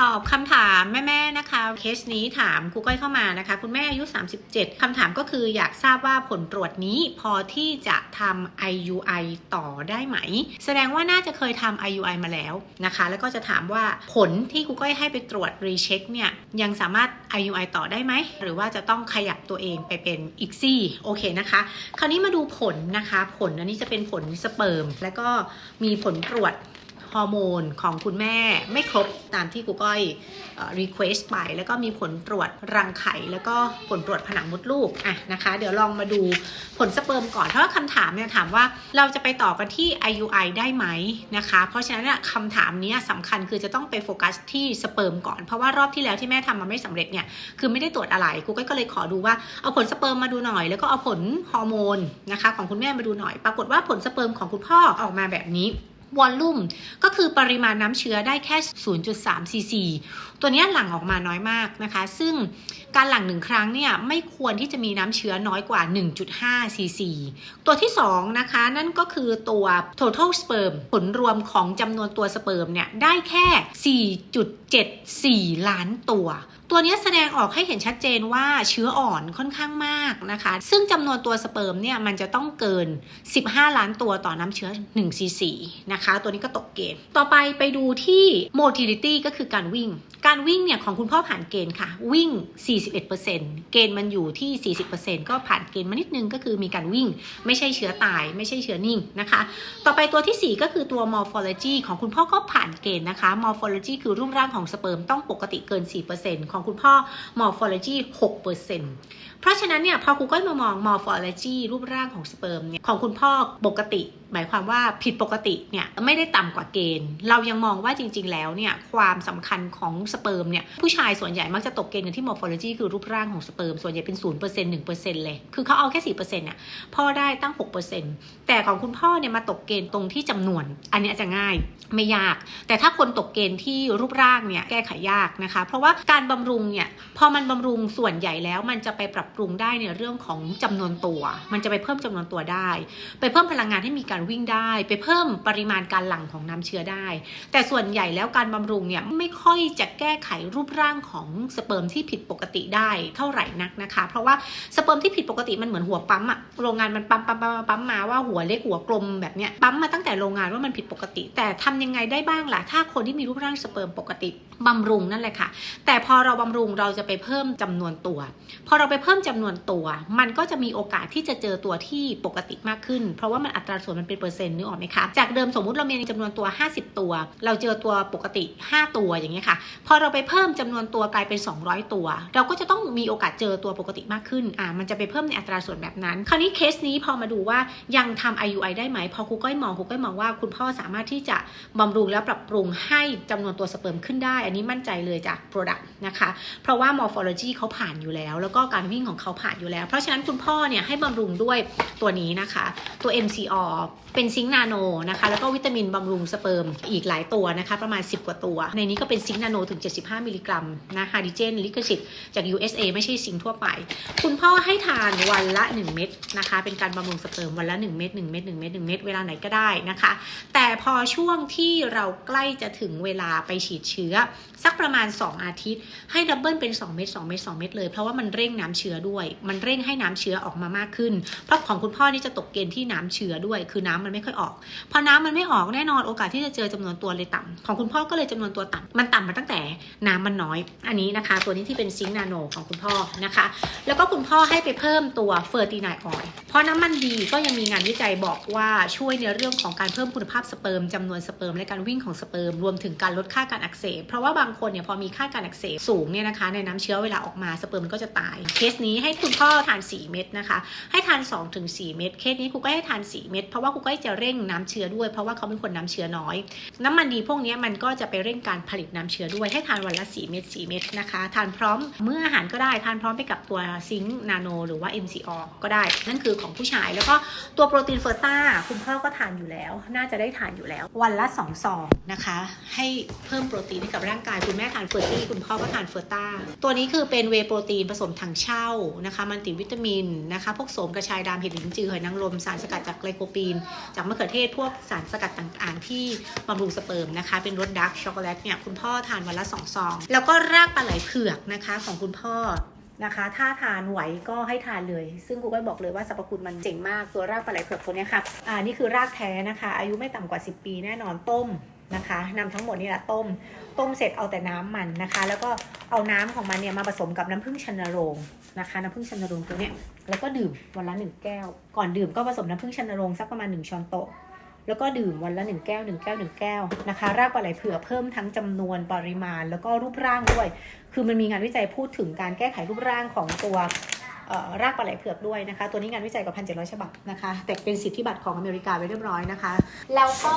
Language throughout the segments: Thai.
ตอบคำถามแม่ๆนะคะเคสนี้ถามครูก้อยเข้ามานะคะ คุณแม่อายุ 37คำถามก็คืออยากทราบว่าผลตรวจนี้พอที่จะทำ IUI ต่อได้ไหม แสดงว่าน่าจะเคยทำ IUI มาแล้วนะคะ แล้วก็จะถามว่าผลที่ครูก้อยให้ไปตรวจรีเช็คเนี่ยยังสามารถ IUI ต่อได้ไหม หรือว่าจะต้องขยับตัวเองไปเป็นอีกซี่โอเคนะคะ คราวนี้มาดูผลนะคะ ผลอันนี้จะเป็นผลสเปิร์ม แล้วก็มีผลตรวจ ฮอร์โมนของคุณแม่ไม่ครบตามที่กูก้อยรีเควสต์ไป แล้วก็มีผลตรวจรังไข่ แล้วก็ผลตรวจผนังมดลูกอะนะคะ เดี๋ยวลองมาดูผลสเปิร์มก่อน เพราะว่าคำถามเนี่ยถามว่าเราจะไปต่อกันที่ IUI ได้ไหมนะคะ เพราะฉะนั้นคำถามนี้สำคัญคือจะต้องไปโฟกัสที่สเปิร์มก่อน เพราะว่ารอบที่แล้วที่แม่ทำมาไม่สำเร็จเนี่ยคือไม่ได้ตรวจอะไรกูก็เลยขอดูว่าเอาผลสเปิร์มมาดูหน่อย แล้วก็เอาผลฮอร์โมนนะคะของคุณแม่มาดูหน่อย ปรากฏว่าผลสเปิร์มของคุณพ่อออกมาแบบนี้ วอลลุ่มก็คือปริมาณน้ำเชื้อได้แค่ 0.3 ซีซี ตัวนี้หลั่งออกมาน้อยมากนะคะ ซึ่งการหลั่งหนึ่งครั้งเนี่ยไม่ควรที่จะมีน้ำเชื้อน้อยกว่า 1.5 ซีซี ตัวที่ 2 นะคะ นั่นก็คือตัว total sperm ผลรวมของจำนวนตัวสเปิร์มเนี่ยได้แค่ 4.74 ล้านตัว ตัวนี้แสดงออกให้เห็นชัดเจนว่าเชื้ออ่อนค่อนข้างมากนะคะ ซึ่งจำนวนตัวสเปิร์มเนี่ยมันจะต้องเกิน 15 ล้านตัวต่อน้ำเชื้อ1 c c นะคะ ตัวนี้ก็ตกเกณฑ์ ต่อไปไปดูที่ motility ก็คือการวิ่ง การวิ่งเนี่ยของคุณพ่อผ่านเกณฑ์ค่ะ วิ่ง 41%เกณฑ์มันอยู่ที่ 40%ก็ผ่านเกณฑ์มานิดนึงก็คือมีการวิ่ง ไม่ใช่เชื้อตาย ไม่ใช่เชื้อนิ่งนะคะ ต่อไปตัวทีสี่4 ก็คือตัว morphology ของคุณพ่อก็ผ่านเกณฑ์นะคะ morphology คือรูปร่างของสเปิร์มต้องปกติเกิน 4%ของของคุณพ่อ morphology 6%เพราะฉะนั้นเนี่ยพอครูก้อยมามอง morphology รูปร่างของสเปิร์มเนี่ยของคุณพ่อปกติ หมายความว่าผิดปกติเนี่ยไม่ได้ต่ำกว่าเกณฑ์ เรายังมองว่าจริง ๆ แล้วเนี่ยความสำคัญของสเปิร์มเนี่ยผู้ชายส่วนใหญ่มักจะตกเกณฑ์กันที่ morphology คือรูปร่างของสเปิร์มส่วนใหญ่เป็น 0% 1%เลย คือเขาเอาแค่ 4%เนี่ยพ่อได้ตั้ง 6%แต่ของคุณพ่อเนี่ยมาตกเกณฑ์ตรงที่จำนวน อันนี้จะง่ายไม่ยาก แต่ถ้าคนตกเกณฑ์ที่รูปร่างเนี่ยแก้ไขยากนะคะ เพราะว่าการบำรุงเนี่ยพอมันบำรุงส่วนใหญ่แล้ว มันจะไปปรับปรุงได้ในเรื่องของจำนวนตัว มันจะไปเพิ่มจำนวนตัวได้ ไปเพิ่มพลังงานให้มีการวิ่งได้ ไปเพิ่มปริมาณการหลั่งของน้ำเชื้อได้ แต่ส่วนใหญ่แล้วการบำรุงเนี่ยไม่ค่อยจะแก้ไขรูปร่างของสเปิร์มที่ผิดปกติได้เท่าไหร่นักนะคะ เพราะว่าสเปิร์มที่ผิดปกติมันเหมือนหัวปั๊มอะโรงงานมันปั๊มปั๊มปั๊มปั๊มมาว่าหัวเล็กหัวกลมแบบเนี้ยปั๊มมาตั้งแต่โรงงานว่ามันผิดปกติ แต่ทำยังไงได้บ้างล่ะถ้าคนที่มีรูปร่างสเปิร์มปกติบำรุงนั่นแหละค่ะ แต่พอเราบำรุงเราจะไปเพิ่มจำนวนตัวพอเราไปเพิ่มจำนวนตัว มันก็จะมีโอกาสที่จะเจอตัวที่ปกติมากขึ้น เพราะว่ามันอัตราส่วนมันเป็นเปอร์เซ็นต์นึกออกไหมคะจากเดิมสมมุติเรามีจำนวนตัว 50 ตัว เราเจอตัวปกติ 5 ตัวอย่างเงี้ยค่ะ พอเราไปเพิ่มจำนวนตัวกลายเป็น 200 ตัว เราก็จะต้องมีโอกาสเจอตัวปกติมากขึ้นอ่ามันจะไปเพิ่มในอัตราส่วนแบบนั้น คราวนี้เคสนี้พอมาดูว่ายังทำ IUI ได้ไหมพอครูก้อยมองครูก้อยมองว่าคุณพ่อสามารถที่จะบำรุงและปรับปรุงให้จำนวนตัวสเปิร์มขึ้นได้ อันนี้มั่นใจเลยจาก Product นะคะเพราะว่า morphology เขาผ่านอยู่แล้ว แล้วก็การวิ่งของเขาผ่านอยู่แล้ว เพราะฉะนั้นคุณพ่อเนี่ยให้บำรุงด้วยตัวนี้นะคะ ตัว MCR เป็นซิงค์นาโนนะคะ แล้วก็วิตามินบำรุงสเปิร์มอีกหลายตัวนะคะ ประมาณ 10 กว่าตัว ในนี้ก็เป็นซิงค์นาโนถึง 75 มิลลิกรัมนะฮาร์ดิเจนลิขสิทธิ์จาก USA ไม่ใช่ซิงค์ทั่วไป คุณพ่อให้ทานวันละ 1 เม็ดนะคะ เป็นการบำรุงสเปิร์มวันละ 1 เม็ด1เม็ด1เม็ด1เม็ดเวลาไหนก็ได้นะคะ แต่พอช่วงที่เราใกล้จะถึงเวลาไปฉีดเชื้อ สักประมาณ 2 อาทิตย์ใให้ดับเบิลเป็น 2 เม็ด2เม็ด2เม็ดเลยเพราะว่ามันเร่งน้ำเชื้อด้วย มันเร่งให้น้ำเชื้อออกมามากขึ้น เพราะของคุณพ่อนี่จะตกเกณฑ์ที่น้ำเชื้อด้วย คือน้ำมันไม่ค่อยออก พอน้ำมันไม่ออกแน่นอนโอกาสที่จะเจอจำนวนตัวเลยต่ำของคุณพ่อก็เลยจำนวนตัวต่ำมันต่ำมาตั้งแต่น้ำมันน้อย อันนี้นะคะ ตัวนี้ที่เป็นซิงค์นาโนของคุณพ่อนะคะ แล้วก็คุณพ่อให้ไปเพิ่มตัวเฟอร์ตินายออยเพราะน้ำมันดีก็ยังมีงานวิจัยบอกว่าช่วยในเรื่องของการเพิ่มคุณภาพสเปิร์มจำนวนสเปิร์มและการวิ่งของสเปิร์มรวมถึงการลดค่าการอักเสบเพราะว่าบางคนเนี่ยพอมีค่าการอักเสบสูงเนี่ยนะคะ ในน้ำเชื้อเวลาออกมาสเปิร์มมันก็จะตาย เคสนี้ให้คุณพ่อทาน 4 เม็ดนะคะ ให้ทาน 2-4 เม็ดเคสนี้ครูก็ให้ทาน 4 เม็ดเพราะว่าครูก็จะเร่งน้ำเชื้อด้วยเพราะว่าเขาเป็นคนน้ำเชื้อน้อย น้ำมันดีพวกนี้มันก็จะไปเร่งการผลิตน้ำเชื้อด้วยให้ทานวันละ 4 เม็ด4เม็ดนะคะทานพร้อมเมื่ออาหารก็ได้ทานพร้อมไปกับตัวซิงค์นาโนหรือว่า MCR ก็ได้ นั่นคือของผู้ชายแล้วก็ตัวโปรตีนเฟอร์ต้าคุณพ่อก็ทานอยู่แล้ว น่าจะได้ทานอยู่แล้ว วันละ2ซองนะคะ ให้เพิ่มโปรตีนให้กับร่างกายคุณแม่ทานเฟอร์ตี้คุณพ่อก็ทานเฟอร์ต้า ตัวนี้คือเป็นเวโปรตีนผสมถังเช่านะคะ มันติวิตามินนะคะ พวกโสมกระชายดำเห็ดลิ้นจือหอยนางรม สารสกัดจากไกลโคปีน จากมะเขือเทศ พวกสารสกัดต่างๆ ที่บำรุงสเปิร์มนะคะ เป็นรสดาร์กช็อกโกแลตเนี่ยคุณพ่อทานวันละสองซอง แล้วก็รากปลาไหลเผือกนะคะของคุณพ่อนะคะ ถ้าทานไหวก็ให้ทานเลย ซึ่งครูก็บอกเลยว่าสรรพคุณมันเจ๋งมากตัวรากปลาไหลเผือกตัวเนี้ยค่ะอ่านี่คือรากแท้นะคะ อายุไม่ต่ำกว่า 10 ปีแน่นอนต้ม นะคะนำทั้งหมดนี่แหละต้ม ต้มเสร็จเอาแต่น้ำมันนะคะ แล้วก็เอาน้ำของมันเนี่ยมาผสมกับน้ำผึ้งชันโรงนะคะ น้ำผึ้งชันโรงตัวเนี้ยแล้วก็ดื่มวันละหนึ่งแก้ว ก่อนดื่มก็ผสมน้ำผึ้งชันโรงสักประมาณหนึ่งช้อนโต๊ะแล้วก็ดื่มวันละ 1 แก้ว 1 แก้ว 1 แก้วนะคะ รากปลาไหลเผือกเพิ่มทั้งจำนวนปริมาณ แล้วก็รูปร่างด้วย คือมันมีงานวิจัยพูดถึงการแก้ไขรูปร่างของตัว รากปลาไหลเผือกด้วยนะคะ ตัวนี้งานวิจัยกับพันเจ็ดร้อยฉบับนะคะ แต่เป็นสิทธิบัตรของอเมริกาไว้เรียบร้อยนะคะ แล้วก็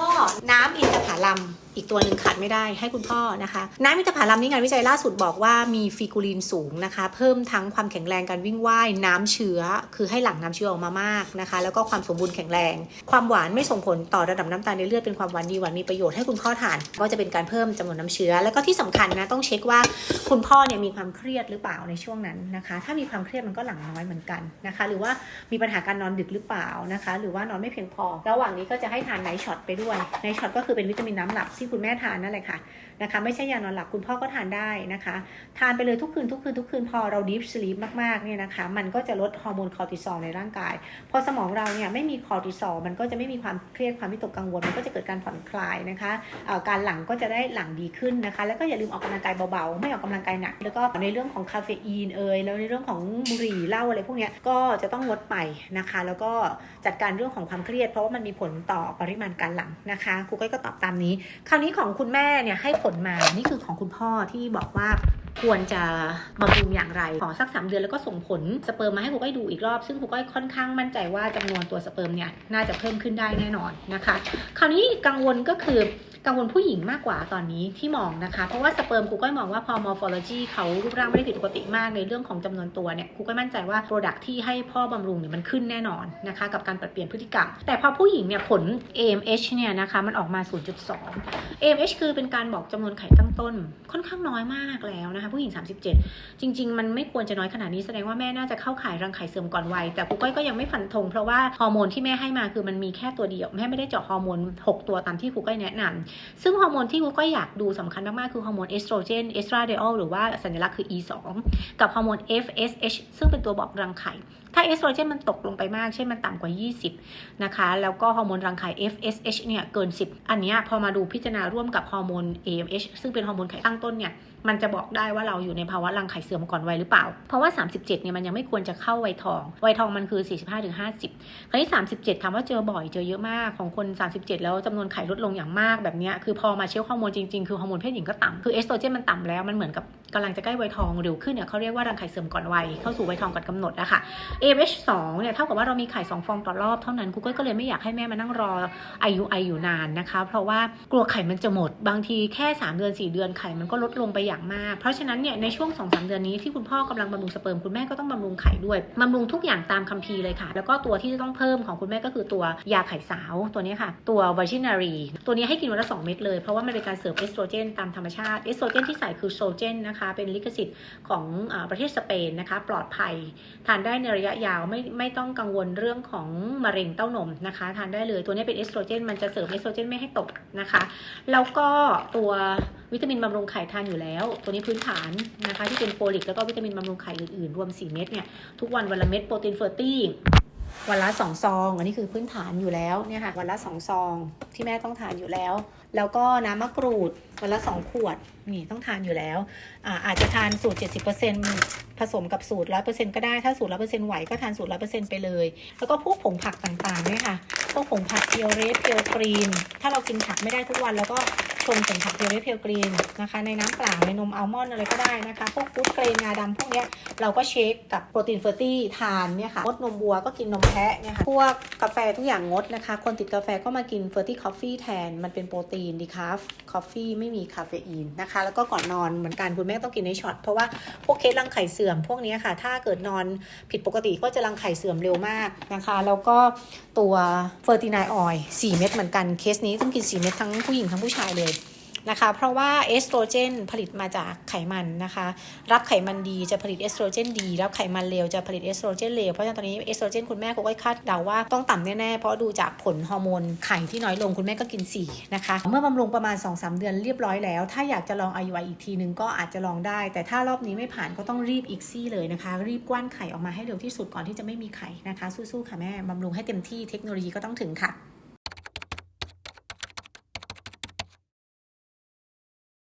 น้ำอินทผลัมอีกตัวหนึ่งขาดไม่ได้ให้คุณพ่อนะคะน้ำอินทผลัมนี่งานวิจัยล่าสุดบอกว่ามีฟีกูลินสูงนะคะ เพิ่มทั้งความแข็งแรงการวิ่งว่ายน้ำเชื้อ คือให้หลั่งน้ำเชื้อออกมามากนะคะ แล้วก็ความสมบูรณ์แข็งแรง ความหวานไม่ส่งผลต่อระดับน้ำตาลในเลือดเป็นความหวานดีหวานมีประโยชน์ให้คุณพ่อทาน ก็จะเป็นการเพิ่มจำนวนน้ำเชื้อ แล้วก็ที่สำคัญนะต้องเช็คว่าคุณพ่อเนี่ยมีความเครียดหรือเปล่าในช่วงนั้นนะคะ ถ้ามีความเครียดมันก็หลั่งน้อยเหมือนกันนะคะ หรือว่ามีปัญหาการนอนดึกหรือเปล่านะคะ หรือว่านอนไม่เพียงพอ ระหว่างนี้ก็จะให้ทานไนช็อตไปด้วยไนช็อตก็คือเป็นวิตามินน้ำหลับที่คุณแม่ทานนั่นแหละค่ะ นะคะ ไม่ใช่ยานอนหลับคุณพ่อก็ทานได้นะคะ ทานไปเลยทุกคืนทุกคืนทุกคืนพอเราดิฟสลีปมากๆเนี่ยนะคะ มันก็จะลดฮอร์โมนคอร์ติซอลในร่างกาย พอสมองเราเนี่ยไม่มีคอร์ติซอลมันก็จะไม่มีความเครียดความวิตกกังวล มันก็จะเกิดการผ่อนคลายนะคะการหลังก็จะได้หลังดีขึ้นนะคะ แล้วก็อย่าลืมออกกำลังกายเบาๆ ไม่ออกกำลังกายหนัก แล้วก็ในเรื่องของคาเฟอีนเอ่ยแล้วในเรื่องของบุหรี่เหล้าอะไรพวกนี้ก็จะต้องงดไปนะคะ แล้วก็จัดการเรื่องของความเครียด เพราะว่ามันมีผลต่อปริมาณการหลังนะคะครูก้อยก็ตอบตามนี้ คราวนี้ของคุณแม่เนี่ยให้ผลมา นี่คือของคุณพ่อที่บอกว่า ควรจะบำรุงอย่างไรขอสัก 3 เดือนแล้วก็ส่งผลสเปิร์มมาให้ครูก้อยดูอีกรอบ ซึ่งครูก้อยค่อนข้างมั่นใจว่าจำนวนตัวสเปิร์มเนี่ยน่าจะเพิ่มขึ้นได้แน่นอนนะคะ คราวนี้กังวลก็คือกังวลผู้หญิงมากกว่าตอนนี้ที่มองนะคะ เพราะว่าสเปิร์มครูก้อยมองว่าพอ morphology เขารูปร่างไม่ได้ผิดปกติมากในเรื่องของจำนวนตัวเนี่ยครูก้อยมั่นใจว่า product ที่ให้พ่อบำรุงเนี่ยมันขึ้นแน่นอนนะคะกับการปรับเปลี่ยนพฤติกรรม แต่พอผู้หญิงเนี่ยผล AMH เนี่ยนะคะมันออกมา 0.2 AMH คือเป็นการบอกจำนวนไข่ตั้งต้นค่อนข้างน้อยมากแล้วนะคะผู้หญิง 37 จริง ๆ มันไม่ควรจะน้อยขนาดนี้แสดงว่าแม่น่าจะเข้าข่ายรังไข่เสื่อมก่อนวัยแต่ครูก้อยก็ยังไม่ฟันธงเพราะว่าฮอร์โมนที่แม่ให้มาคือมันมีแค่ตัวเดียวแม่ไม่ได้เจาะฮอร์โมน 6 ตัวตามที่ครูก้อยแนะนำซึ่งฮอร์โมนที่ครูก้อยอยากดูสำคัญมากๆคือฮอร์โมนเอสโตรเจนเอสตราเดอลหรือว่าสัญลักษณ์คือ E2 กับฮอร์โมน FSH ซึ่งเป็นตัวบอกรังไข่ ถ้าเอสโตรเจนมันตกลงไปมาก เช่นมันต่ำกว่า 20 นะคะ แล้วก็ฮอร์โมนรังไข่ FSH เนี่ยเกิน 10 อันนี้พอมาดูพิจารณาร่วมกับฮอร์โมน AMH ซึ่งเป็นฮอร์โมนไข่ตั้งต้นเนี่ยมันจะบอกได้ว่าเราอยู่ในภาวะรังไข่เสื่อมก่อนวัยหรือเปล่า เพราะว่า 37 เนี่ยมันยังไม่ควรจะเข้าวัยทอง วัยทองมันคือ 45-50 คราวนี้ 37 ถามว่าเจอบ่อยเจอเยอะมากของคน 37 แล้วจำนวนไข่ลดลงอย่างมากแบบนี้คือพอมาเช็คฮอร์โมนจริงๆ คือฮอร์โมนเพศหญิงก็ต่ำคือเอสโตรเจนมันต่ำแล้วมันเหมือนกับกำลังจะใกล้วัยทองเร็วขึ้นเนี่ยเขาเรียกว่ารังไข่เสื่อมก่อนวัยเข้าสู่วัยทองก่อนกำหนดอะคะ AMH 2เนี่ยเท่ากับว่าเรามีไข่2ฟองต่อรอบเท่านั้นครูก้อยก็เลยไม่อยากให้แม่มานั่งรออายุออยู่นานนะคะ เพราะว่ากลัวไข่มันจะหมด บางทีแค่ 3 เดือน 4 เดือนไข่มันก็ลดลงไปอย่างมาก เพราะฉะนั้นเนี่ยในช่วง 2-3 เดือนนี้ที่คุณพ่อกำลังบำรุงสเปิร์มคุณแม่ก็ต้องบำรุงไข่ด้วยบำรุงทุกอย่างตามคัมภีร์เลยค่ะ แล้วก็ตัวที่จะต้องเพิ่มของคุณแม่ก็คือตัวยาไข่สาวตัวนี้ค่ะ ตัว v i g i n a r y ตัวนี้ให้กินวันละ 2 เม็ดเลย เพราะว่ามันเป็นการเสริมเอสโตรเจนตามธรรมชาติเอสโตรเจนที่ใส่คือโซเจนนะคะเป็นลิขสิทธิ์ของประเทศสเปนนะคะปลอดภัยทานได้ในระยะยาวไม่ไม่ต้องกังวลเรื่องของมะเร็งเต้านมนะคะทานได้เลยตัวนี้เป็นเอสโตรเจนมันจะเสริมเอสโตรเจนไม่ให้ตกนะคะ แล้วก็ตัววิตามินบำรุงไข่ทานอยู่แล้ว ตัวนี้พื้นฐานนะคะที่เป็นโฟลิกแล้วก็วิตามินบำรุงไข่อื่นๆ รวม 4 เม็ดเนี่ยทุกวันวันละเม็ดโปรตีนเฟอร์ตี้วันละสองซอง อันนี้คือพื้นฐานอยู่แล้วเนี่ยค่ะวันละสองซองที่แม่ต้องทานอยู่แล้ว แล้วก็น้ำมะกรูดวันละสองขวด นี่ต้องทานอยู่แล้วอาอาจจะทานสูตร 70%ผสมกับสูตร 100%ก็ได้ ถ้าสูตร 100%ไหวก็ทานสูตร 100%ไปเลย แล้วก็พวกผงผักต่างๆเนี่ยค่ะ พวกผงผักเพียวเรสเพียวกรีน ถ้าเรากินผักไม่ได้ทุกวันแล้วก็ชงผงผักเพียวเรสเพียวกรีนนะคะ ในน้ำเปล่าในนมอัลมอนด์อะไรก็ได้นะคะ พวกกู๊ดเกรนงาดำพวกเนี้ยเราก็เช็คกับโปรตีนเฟอร์ตี้ทานเนี่ยค่ะงดนมวัวก็กินนมแพะเนี่ยค่ะ พวกกาแฟทุกอย่างงดนะคะ คนติดกาแฟก็มากินเฟอร์ตี้คอฟฟี่แทน มันเป็นโปรตีนดีคาฟคอฟฟี่ไม่มีคาเฟอีนนะคะ แล้วก็ก่อนนอนเหมือนกันคุณแม่ต้องกินในช็อต เพราะว่าพวกเคสรังไข่เสื่อมพวกนี้ค่ะ ถ้าเกิดนอนผิดปกติก็จะรังไข่เสื่อมเร็วมากนะคะ แล้วก็ตัวเฟอร์ตินายออย4เม็ดเหมือนกันเคสนี้ต้องกิน 4 เม็ดทั้งผู้หญิงทั้งผู้ชายเลย นะคะ เพราะว่าเอสโตรเจนผลิตมาจากไขมันนะคะ รับไขมันดีจะผลิตเอสโตรเจนดี รับไขมันเลวจะผลิตเอสโตรเจนเลว เพราะฉะนั้นตอนนี้เอสโตรเจนคุณแม่ก็คาดเดาว่าต้องต่ำแน่ๆ เพราะดูจากผลฮอร์โมนไข่ที่น้อยลงคุณแม่ก็กิน 4 นะคะ เมื่อบำรุงประมาณ 2-3 เดือนเรียบร้อยแล้ว ถ้าอยากจะลอง IUI อีกทีนึงก็อาจจะลองได้ แต่ถ้ารอบนี้ไม่ผ่านก็ต้องรีบอีกซี่เลยนะคะ รีบกว้านไข่ออกมาให้เร็วที่สุดก่อนที่จะไม่มีไข่นะคะ สู้ๆค่ะแม่บำรุงให้เต็มที่เทคโนโลยีก็ต้องถึงค่ะ